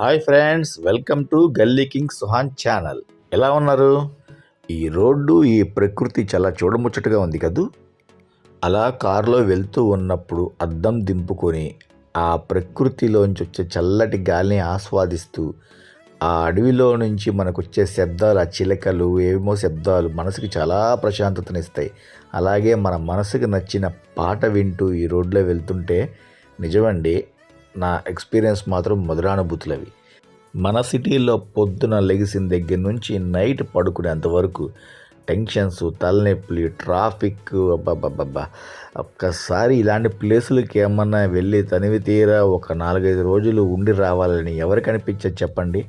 Hi friends welcome to Galli king Suhan channel. ఎలా ఉన్నారు? ఈ రోడ్డు ఈ ప్రకృతి చాలా చూడముచ్చటగా ఉంది కదూ? అలా కారులో వెళ్తూ ఉన్నప్పుడు అద్దం దింపుకొని ఆ ప్రకృతిలోంచి వచ్చే చల్లటి గాలిని ఆస్వాదిస్తూ ఆ అడవిలో నుంచి మనకు వచ్చే శబ్దాలు ఆ చిలకలు ఏమో శబ్దాలు మనసుకి చాలా ప్రశాంతతనిస్తాయి. అలాగే మన మనసుకు నచ్చిన పాట వింటూ ఈ రోడ్లో వెళ్తుంటే నిజమండి నా ఎక్స్పీరియన్స్ మాత్రం మధురానుభూతులవి అవి మన సిటీలో పొద్దున లెగిసిన దగ్గర నుంచి నైట్ పడుకునేంత వరకు టెన్షన్స్ తలనొప్పులు ట్రాఫిక్ అబ్బాబ్బాబ్బా ఒక్కసారి ఇలాంటి ప్లేసులకి ఏమన్నా వెళ్ళి తనివి తీరా ఒక నాలుగైదు రోజులు ఉండి రావాలని ఎవరికి అనిపించదు చెప్పండి?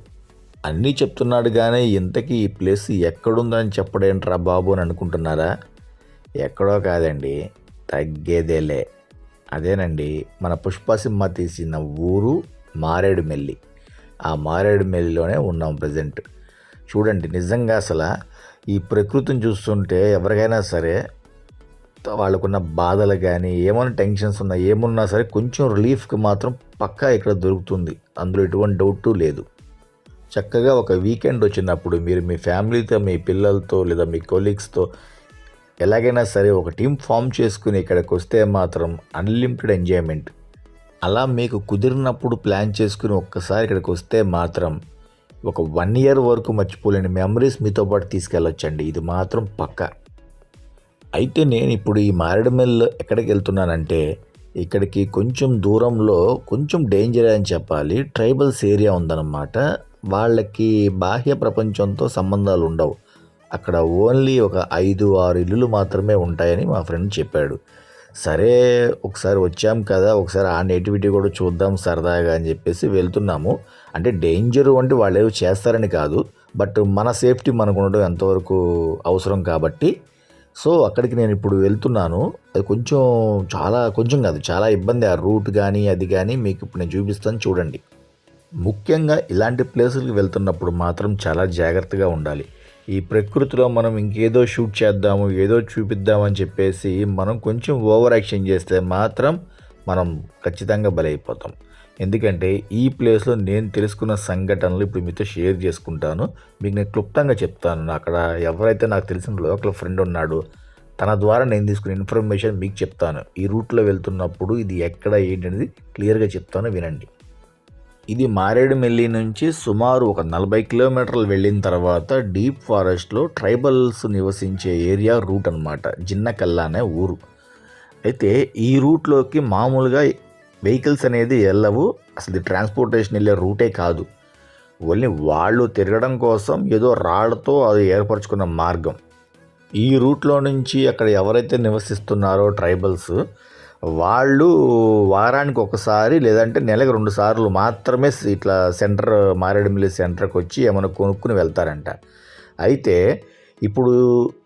అన్నీ చెప్తున్నాడు కానీ ఇంతకీ ఈ ప్లేస్ ఎక్కడుందని చెప్పడేంట్రా బాబు అని అనుకుంటున్నారా? ఎక్కడో కాదండి తగ్గేదేలే. అదేనండి మన పుష్పసింహ తీసిన ఊరు మారేడుమెల్లి ఆ మారేడుమెల్లిలోనే ఉన్నాం ప్రజెంట్. చూడండి నిజంగా అసలు ఈ ప్రకృతిని చూస్తుంటే ఎవరికైనా సరే వాళ్ళకున్న బాధలు కానీ ఏమైనా టెన్షన్స్ ఉన్నా ఏమున్నా సరే కొంచెం రిలీఫ్కి మాత్రం పక్కా ఇక్కడ దొరుకుతుంది. అందులో ఎటువంటి డౌట్ లేదు. చక్కగా ఒక వీకెండ్ వచ్చినప్పుడు మీరు మీ ఫ్యామిలీతో మీ పిల్లలతో లేదా మీ కొలీగ్స్తో ఎలాగైనా సరే ఒక టీం ఫామ్ చేసుకుని ఇక్కడికి వస్తే మాత్రం అన్లిమిటెడ్ ఎంజాయ్మెంట్. అలా మీకు కుదిరినప్పుడు ప్లాన్ చేసుకుని ఒక్కసారి ఇక్కడికి వస్తే మాత్రం ఒక వన్ ఇయర్ వరకు మర్చిపోలేని మెమరీస్ మీతో పాటు తీసుకెళ్ళొచ్చండి. ఇది మాత్రం పక్క. అయితే నేను ఇప్పుడు ఈ మారేడుమెల్లో ఎక్కడికి వెళ్తున్నానంటే ఇక్కడికి కొంచెం దూరంలో కొంచెం డేంజర్ అని చెప్పాలి ట్రైబల్స్ ఏరియా ఉందన్నమాట. వాళ్ళకి బాహ్య ప్రపంచంతో సంబంధాలు ఉండవు అక్కడ ఓన్లీ ఒక ఐదు ఆరు ఇల్లులు మాత్రమే ఉంటాయని మా ఫ్రెండ్ చెప్పాడు. సరే ఒకసారి వచ్చాం కదా ఒకసారి ఆ నేటివిటీ కూడా చూద్దాం సరదాగా అని చెప్పేసి వెళ్తున్నాము. అంటే డేంజర్ వంటి వాళ్ళు ఏవి చేస్తారని కాదు బట్ మన సేఫ్టీ మనకు ఉండడం ఎంతవరకు అవసరం కాబట్టి. సో అక్కడికి నేను ఇప్పుడు వెళ్తున్నాను. అది కొంచెం చాలా కొంచెం కాదు చాలా ఇబ్బంది. ఆ రూట్ కానీ అది కానీ మీకు ఇప్పుడు నేను చూపిస్తాను చూడండి. ముఖ్యంగా ఇలాంటి ప్లేసులకు వెళ్తున్నప్పుడు మాత్రం చాలా జాగ్రత్తగా ఉండాలి. ఈ ప్రకృతిలో మనం ఇంకేదో షూట్ చేద్దాము ఏదో చూపిద్దామని చెప్పేసి మనం కొంచెం ఓవర్ యాక్షన్ చేస్తే మాత్రం మనం ఖచ్చితంగా బలైపోతాం. ఎందుకంటే ఈ ప్లేస్లో నేను తెలుసుకున్న సంఘటనలు ఇప్పుడు మీతో షేర్ చేసుకుంటాను. మీకు నేను క్లుప్తంగా చెప్తాను. అక్కడ ఎవరైతే నాకు తెలిసిన లోకల్ ఫ్రెండ్ ఉన్నాడు తన ద్వారా నేను తీసుకున్న ఇన్ఫర్మేషన్ మీకు చెప్తాను. ఈ రూట్లో వెళ్తున్నప్పుడు ఇది ఎక్కడ ఏంటి అనేది క్లియర్గా చెప్తాను వినండి. ఇది మారేడుమిల్లి నుంచి సుమారు ఒక నలభై కిలోమీటర్లు వెళ్ళిన తర్వాత డీప్ ఫారెస్ట్లో ట్రైబల్స్ నివసించే ఏరియా రూట్ అనమాట జిన్నకల్లా అనే ఊరు. అయితే ఈ రూట్లోకి మామూలుగా వెహికల్స్ అనేది వెళ్ళవు అసలు ట్రాన్స్పోర్టేషన్ వెళ్ళే రూటే కాదు. ఓన్లీ వాళ్ళు తిరగడం కోసం ఏదో రాళ్ళతో అది ఏర్పరచుకున్న మార్గం. ఈ రూట్లో నుంచి అక్కడ ఎవరైతే నివసిస్తున్నారో ట్రైబల్స్ వాళ్ళు వారానికి ఒకసారి లేదంటే నెలకు రెండు సార్లు మాత్రమే ఇట్లా సెంటర్ మారేడుమిల్లి సెంటర్కి వచ్చి ఏమైనా కొనుక్కుని వెళ్తారంట. అయితే ఇప్పుడు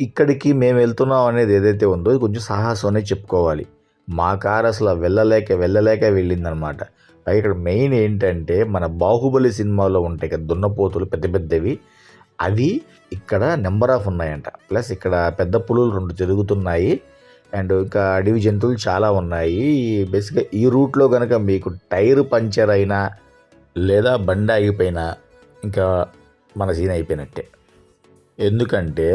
ఇక్కడికి మేము వెళ్తున్నాం అనేది ఏదైతే ఉందో కొంచెం సాహసం అనేది చెప్పుకోవాలి. మా కారు అసలు వెళ్ళలేక వెళ్ళలేక వెళ్ళిందనమాట. పైగా ఇక్కడ మెయిన్ ఏంటంటే మన బాహుబలి సినిమాలో ఉంటాయి కదా దున్నపోతులు పెద్ద పెద్దవి. అవి ఇక్కడ నెంబర్ ఆఫ్ ఉన్నాయంట. ప్లస్ ఇక్కడ పెద్ద పులులు రెండు తిరుగుతున్నాయి. అండ్ ఇంకా అడవి జంతువులు చాలా ఉన్నాయి. బేసిక్గా ఈ రూట్లో కనుక మీకు టైర్ పంచర్ అయినా లేదా బండి ఆగిపోయినా ఇంకా మన సీన్ అయిపోయినట్టే. ఎందుకంటే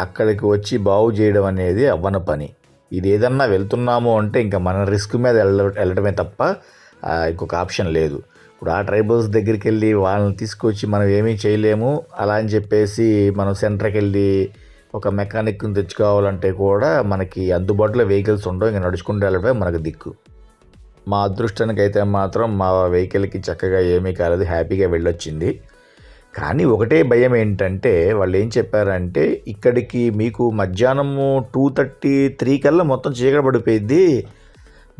అక్కడికి వచ్చి బాగు చేయడం అనేది అవ్వన పని. ఇది ఏదన్నా వెళ్తున్నాము అంటే ఇంకా మన రిస్క్ మీద వెళ్ళ వెళ్ళడమే తప్ప ఆ, ఇంకొక ఆప్షన్ లేదు. ఇప్పుడు ఆ ట్రైబల్స్ దగ్గరికి వెళ్ళి వాళ్ళని తీసుకొచ్చి మనం ఏమీ చేయలేము అలా అని చెప్పేసి మనం సెంటర్కి వెళ్ళి ఒక మెకానిక్ని తెచ్చుకోవాలంటే కూడా మనకి అందుబాటులో వెహికల్స్ ఉండవు. ఇంకా నడుచుకుంటూ వెళ్ళడమే మనకు దిక్కు. మా అదృష్టానికి అయితే మాత్రం మా వెహికల్కి చక్కగా ఏమీ కాలేదు. హ్యాపీగా వెళ్ళొచ్చింది. కానీ ఒకటే భయం ఏంటంటే వాళ్ళు ఏం చెప్పారంటే ఇక్కడికి మీకు మధ్యాహ్నము టూ థర్టీ త్రీ కల్లా మొత్తం చీకటి పడిపోయింది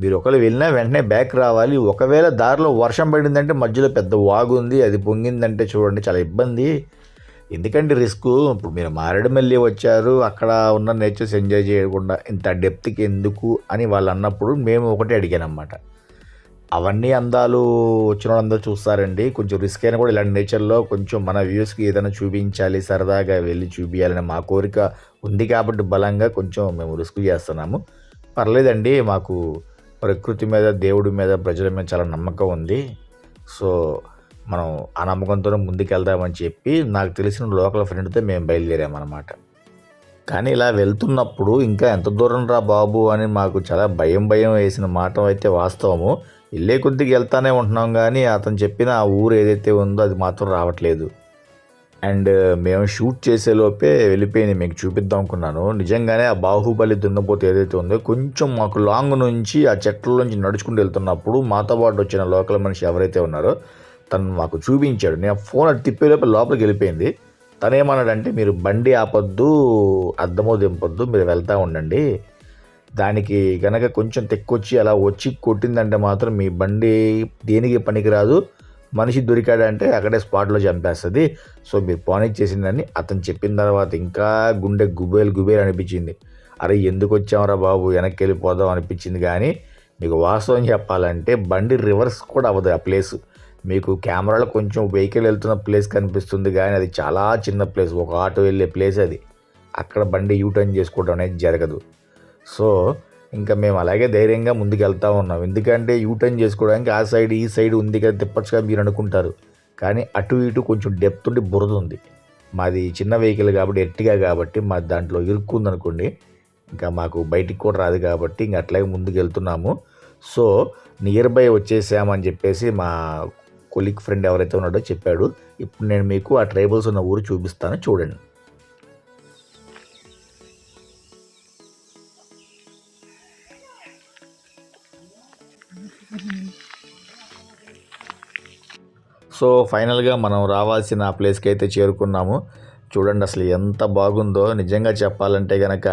మీరు ఒకరు వెళ్ళినా వెంటనే బ్యాక్ రావాలి. ఒకవేళ దారిలో వర్షం పడిందంటే మధ్యలో పెద్ద వాగు ఉంది అది పొంగిందంటే చూడండి చాలా ఇబ్బంది. ఎందుకండి రిస్క్? ఇప్పుడు మీరు మారేడుమల్లి వచ్చారు అక్కడ ఉన్న నేచర్స్ ఎంజాయ్ చేయకుండా ఇంత డెప్త్కి ఎందుకు అని వాళ్ళు అన్నప్పుడు మేము ఒకటే అడిగానమాట అవన్నీ అందాలు వచ్చిన వాళ్ళందరూ చూస్తారండి. కొంచెం రిస్క్ అయినా కూడా ఇలాంటి నేచర్లో కొంచెం మన వ్యూస్కి ఏదైనా చూపించాలి సరదాగా వెళ్ళి చూపించాలని మా కోరిక ఉంది కాబట్టి బలంగా కొంచెం మేము రిస్క్ చేస్తున్నాము. పర్లేదండి మాకు ప్రకృతి మీద దేవుడి మీద ప్రజల మీద చాలా నమ్మకం ఉంది. సో మనం ఆ నమ్మకంతోనే ముందుకెళ్దామని చెప్పి నాకు తెలిసిన లోకల్ ఫ్రెండ్తో మేము బయలుదేరామన్నమాట. కానీ ఇలా వెళ్తున్నప్పుడు ఇంకా ఎంత దూరం రా బాబు అని మాకు చాలా భయం భయం వేసిన మాట అయితే వాస్తవము. వెళ్ళే కొద్దిగా వెళ్తానే ఉంటున్నాం కానీ అతను చెప్పిన ఆ ఊరు ఏదైతే ఉందో అది మాత్రం రావట్లేదు. అండ్ మేము షూట్ చేసేలోపే వెళ్ళిపోయింది మీకు చూపిద్దాం అనుకున్నాను. నిజంగానే ఆ బాహుబలి దున్నపోతే ఏదైతే ఉందో కొంచెం మాకు లాంగ్ నుంచి ఆ చెట్ల నుంచి నడుచుకుంటూ వెళ్తున్నప్పుడు మాతో పాటు వచ్చిన లోకల్ మనిషి ఎవరైతే ఉన్నారో తను మాకు చూపించాడు. నేను ఫోన్ అటు తిప్పేలోపే లోపలికి వెళ్ళిపోయింది. తను ఏమన్నాడంటే మీరు బండి ఆపొద్దు అద్దమో దింపొద్దు మీరు వెళ్తూ ఉండండి. దానికి కనుక కొంచెం తెక్కొచ్చి అలా వచ్చి కొట్టిందంటే మాత్రం మీ బండి దేనికి పనికిరాదు. మనిషి దొరికాడంటే అక్కడే స్పాట్లో చంపేస్తుంది. సో మీరు పోనిచ్చేసిందని అతను చెప్పిన తర్వాత ఇంకా గుండె గుబేలు గుబేలు అనిపించింది. అరే ఎందుకు వచ్చామరా బాబు? వెనక్కి వెళ్ళిపోదాం అనిపించింది. కానీ మీకు వాస్తవం చెప్పాలంటే బండి రివర్స్ కూడా అవ్వదు ఆ ప్లేస్. మీకు కెమెరాలో కొంచెం వెహికల్ వెళ్తున్న ప్లేస్ కనిపిస్తుంది కానీ అది చాలా చిన్న ప్లేస్ ఒక ఆటో వెళ్ళే ప్లేస్ అది. అక్కడ బండి యూటర్న్ చేసుకోవడం అనేది జరగదు. సో ఇంకా మేము అలాగే ధైర్యంగా ముందుకు వెళ్తూ ఉన్నాం. ఎందుకంటే యూటర్న్ చేసుకోవడానికి ఆ సైడ్ ఈ సైడ్ ఉంది కదా తిప్పచ్చుగా మీరు అనుకుంటారు. కానీ అటు ఇటు కొంచెం డెప్త్ ఉండి బురద ఉంది. మాది చిన్న వెహికల్ కాబట్టి ఎట్టిగా కాబట్టి మా దాంట్లో ఇరుక్కుంది అనుకోండి ఇంకా మాకు బయటికి కూడా రాదు కాబట్టి ఇంకా అట్లాగే ముందుకు వెళ్తున్నాము. సో నియర్ బై వచ్చేసామని చెప్పేసి మా కొలిక్ ఫ్రెండ్ ఎవరైతే ఉన్నాడో చెప్పాడు. ఇప్పుడు నేను మీకు ఆ ట్రైబల్స్ ఉన్న ఊరు చూపిస్తాను. చూడండి. సో ఫైనల్గా మనం రావాల్సిన ఆ ప్లేస్కి అయితే చేరుకున్నాము. చూడండి అసలు ఎంత బాగుందో. నిజంగా చెప్పాలంటే కనుక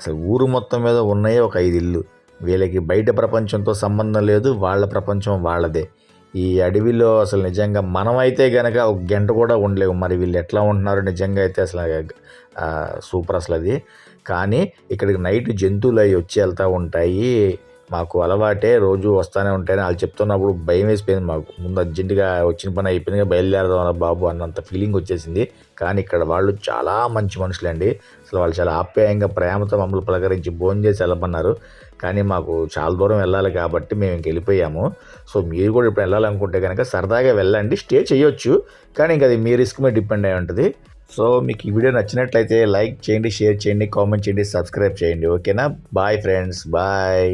అసలు ఊరు మొత్తం మీద ఉన్నాయి ఒక ఐదు ఇల్లు. వీళ్ళకి బయట ప్రపంచంతో సంబంధం లేదు వాళ్ళ ప్రపంచం వాళ్ళదే. ఈ అడవిలో అసలు నిజంగా మనమైతే గనక ఒక గంట కూడా ఉండలేము. మరి వీళ్ళు ఎట్లా ఉంటున్నారు? నిజంగా అయితే అసలు సూపర్ అసలు అది. కానీ ఇక్కడికి నైట్ జంతువులు అవి వచ్చి వెళ్తూ ఉంటాయి. మాకు అలవాటే రోజు వస్తూనే ఉంటాయని వాళ్ళు చెప్తున్నప్పుడు భయం వేసిపోయింది మాకు. ముందు అర్జెంటుగా వచ్చిన పని అయిపోయిందిగా బయలుదేరదాం అన్న బాబు అన్నంత ఫీలింగ్ వచ్చేసింది. కానీ ఇక్కడ వాళ్ళు చాలా మంచి మనుషులండి. అసలు వాళ్ళు చాలా ఆప్యాయంగా ప్రేమతో మమ్మల్ని పలకరించి భోజనం చేసి వెళ్ళమన్నారు. కానీ మాకు చాలా దూరం వెళ్ళాలి కాబట్టి మేము ఇంక వెళ్ళిపోయాము. సో మీరు కూడా ఇప్పుడు వెళ్ళాలనుకుంటే కనుక సరదాగా వెళ్ళండి స్టే చేయొచ్చు. కానీ ఇంకా అది మీ రిస్క్ మీద డిపెండ్ అయి ఉంటుంది. సో మీకు ఈ వీడియో నచ్చినట్లయితే లైక్ చేయండి షేర్ చేయండి కామెంట్ చేయండి సబ్స్క్రైబ్ చేయండి. ఓకేనా? Bye friends. బాయ్.